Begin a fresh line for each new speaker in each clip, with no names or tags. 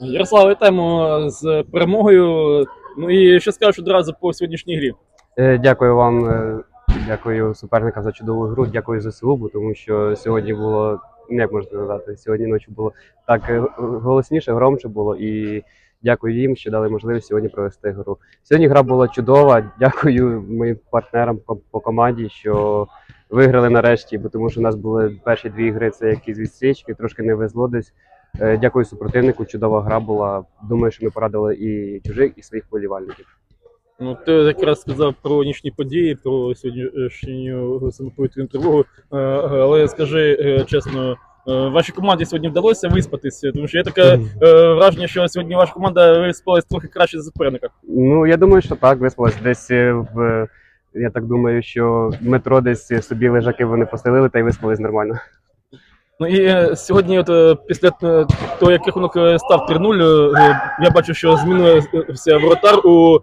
Ярослав, вітаємо з перемогою. Ну і що скажеш одразу по сьогоднішній грі?
Е, Дякую вам, е, дякую суперникам за чудову гру, дякую ЗСУ, бо тому що сьогодні було, ну, як можна сказати, сьогодні ночі було так е, голосніше, громче було. І дякую їм, що дали можливість сьогодні провести гру. Сьогодні гра була чудова. Дякую моїм партнерам по команді, що виграли нарешті, бо тому що у нас були перші дві гри, це якісь відсічки, трошки не везло десь. Е, Дякую супротивнику, чудова гра була. Думаю, що ми порадили і чужих, і своїх болівальників.
Ну, ти якраз сказав про нічні події, про сьогоднішню самоповітряну тривогу. Е, Але скажи е, чесно, вашій команді сьогодні вдалося виспатися, тому що є таке е, враження, що сьогодні ваша команда виспалась трохи краще за суперника.
Ну, я думаю, що так, виспалось десь в. Я так думаю, що метро десь собі лежаки вони постелили та й виспались нормально.
Ну і е, сьогодні, от е, після е, того, як рахунок став 3-0, е, я бачу, що змінився воротар у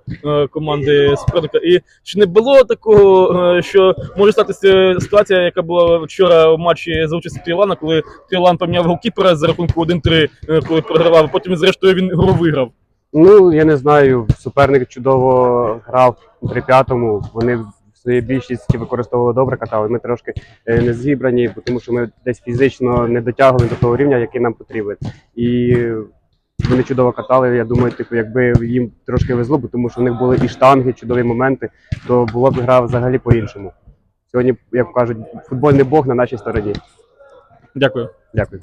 команди суперника. І чи не було такого, що може статися ситуація, яка була вчора в матчі за участі Трілана, коли Трілан поміняв голкіпера за рахунку 1-3, е, коли програвав, а потім, зрештою, він гру виграв.
Ну, я не знаю, суперник чудово грав при п'ятому. Вони більшості використовували добре катали. Ми трошки е, не зібрані, тому що ми десь фізично не дотягували до того рівня, який нам потрібен. І вони чудово катали. Я думаю, типу, якби їм трошки везло, бо тому що в них були і штанги, чудові моменти, то була б гра взагалі по-іншому. Сьогодні, як кажуть, футбольний бог на нашій стороні.
Дякую.
Дякую.